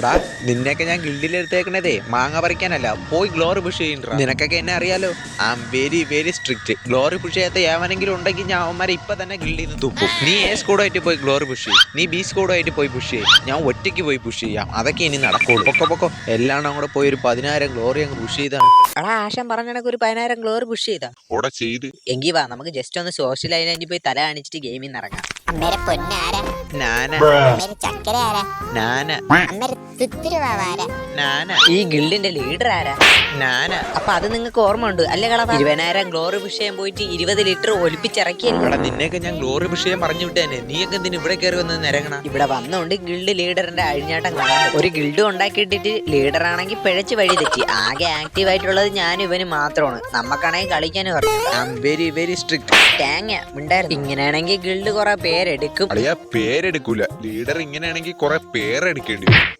എടാ നിന്നെയൊക്കെ ഞാൻ ഗിൽഡിൽ എടുത്തേക്കണതേ. മാങ്ങ പറിക്കാനല്ല. പോയി ഗ്ലോറി പുഷ് ചെയ്യണ്ട നിനക്കൊക്കെ എന്നെ അറിയാലോ. I am very very strict Glory push ചെയ്യാത്ത ഏവനെങ്കിലും ഉണ്ടെങ്കിൽ ഞാൻ അവന്മാരെ ഇപ്പൊ തന്നെ ഗിൽഡിൽ നിന്ന് തുപ്പും. നീ എ സ്കൂഡായിട്ട് പോയി ഗ്ലോറി പുഷ് ചെയ്യും. നീ ബി സ്കൂഡായിട്ട് പോയി പുഷ് ചെയ്യും. ഞാൻ ഒറ്റയ്ക്ക് പോയി പുഷ് ചെയ്യാം. അതൊക്കെ ഇനി നടക്കുള്ളൂ. പൊക്കോ പൊക്കോ. എല്ലാം കൂടെ പോയി ഒരു പതിനായിരം ഗ്ലോറി അങ്ങ് പുഷ് ചെയ്താണ്. എടാ ആശം പറഞ്ഞ ഒരു പതിനായിരം ഗ്ലോറി പുഷ് ചെയ്താ? ഓടെ ചെയ്ത്. എങ്കി വാ നമുക്ക് ജസ്റ്റ് ഒന്ന് സോഷ്യൽ ഐലൻഡിൽ പോയി തല കാണിച്ചിട്ട് ഗെയിമിൽ നിന്ന് ഇറങ്ങാം. അമ്മേരെ പൊന്നാരാ? നാന. ചക്കര ആരാ നാന. അമ്മേരെ തുത്തിരുവാരാ നാന ഈ ഗിൽഡിന്റെ ലീഡർ ആരാ? നാന. അപ്പൊ അത് നിങ്ങൾക്ക് ഓർമ്മ ഉണ്ട് അല്ലേ കളവ ഇരുപതിനായിരം ഗ്ലോറി വിഷയം പോയിട്ട് ഇരുപത് ലിറ്റർ ഒലിപ്പിച്ചിറക്കിയല്ലേ? നിന്നെയൊക്കെ ഞാൻ ഗ്ലോറി വിഷയം ചെയ്യാൻ പറഞ്ഞു വിട്ടേനെ. നീയൊക്കെ എന്തിനു ഇവിടെ കയറി വന്ന് നിരങ്ങണ? ഇവിടെ വന്നുകൊണ്ട് ഗിൽഡ് ലീഡറിന്റെ അഴിഞ്ഞാട്ടം കാണാൻ ഒരു ഗിൽഡ് ഉണ്ടാക്കിയിട്ടിട്ട് ലീഡർ ആണെങ്കിൽ പിഴച്ച് വഴി തെറ്റി. ആകെ ആക്റ്റീവ് ആയിട്ടുള്ളത് ഞാൻ ഇവന് മാത്രമാണ്. നമ്മക്കാണെങ്കിൽ കളിക്കാനും പറഞ്ഞു വെരി വെരി സ്ട്രിക്ട് തേങ്ങ ഉണ്ടായിരുന്നു ഇങ്ങനെയാണെങ്കിൽ ഗിൽഡ് കുറെ പേരെടുക്കും. പേരെടുക്കൂല. ലീഡർ ഇങ്ങനെയാണെങ്കിൽ കുറെ പേരെടുക്കേണ്ടി വരും.